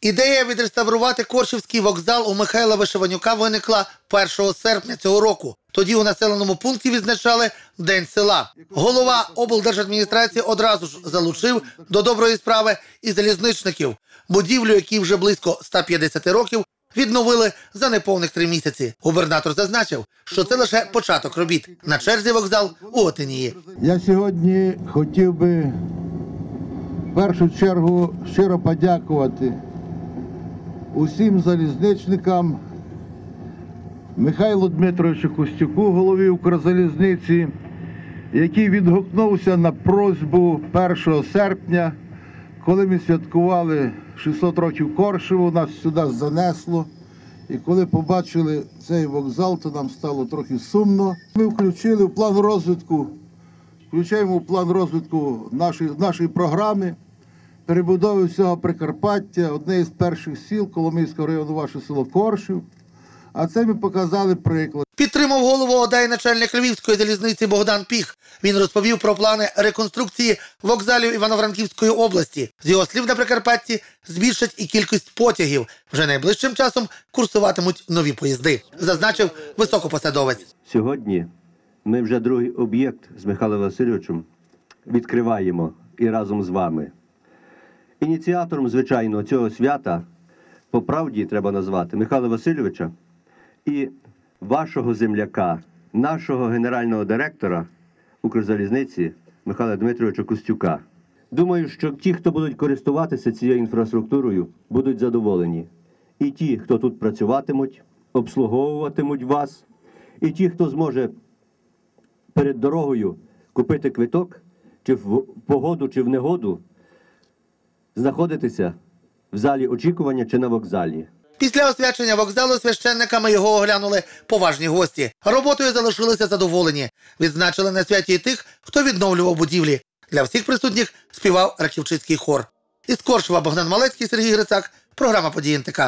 Ідея відреставрувати Коршівський вокзал у Михайла Вишиванюка виникла 1 серпня цього року. Тоді у населеному пункті відзначали День села. Голова облдержадміністрації одразу ж залучив до доброї справи і залізничників. Будівлю, якій вже близько 150 років, відновили за неповних три місяці. Губернатор зазначив, що це лише початок робіт. На черзі вокзал у Отинії. Я сьогодні хотів би в першу чергу щиро подякувати усім залізничникам, Михайлу Дмитровичу Костюку, голові Укрзалізниці, який відгукнувся на просьбу 1 серпня, коли ми святкували 600 років Коршеву, нас сюди занесло. І коли побачили цей вокзал, то нам стало трохи сумно. Ми включили в план розвитку включаємо в план розвитку нашої, нашої програми перебудови всього Прикарпаття, одне із перших сіл Коломийського району, ваше село Коршів. А це ми показали приклад. Підтримав голову ОДА і начальник Львівської залізниці Богдан Піх. Він розповів про плани реконструкції вокзалів Івано-Франківської області. З його слів на Прикарпатті збільшать і кількість потягів. Вже найближчим часом курсуватимуть нові поїзди, зазначив високопосадовець. Сьогодні ми вже другий об'єкт з Михайлом Васильовичем відкриваємо і разом з вами. Ініціатором, звичайно, цього свята по правді треба назвати Михайла Васильовича і вашого земляка, нашого генерального директора Укрзалізниці Михайла Дмитровича Костюка. Думаю, що ті, хто будуть користуватися цією інфраструктурою, будуть задоволені. І ті, хто тут працюватимуть, обслуговуватимуть вас, і ті, хто зможе перед дорогою купити квиток, чи в погоду, чи в негоду, знаходитися в залі очікування чи на вокзалі. Після освячення вокзалу священниками його оглянули поважні гості. Роботою залишилися задоволені. Відзначили на святі тих, хто відновлював будівлі. Для всіх присутніх співав раківчицький хор. Із Коршева Богдан Малецький, Сергій Грицак. Програма «Події НТК».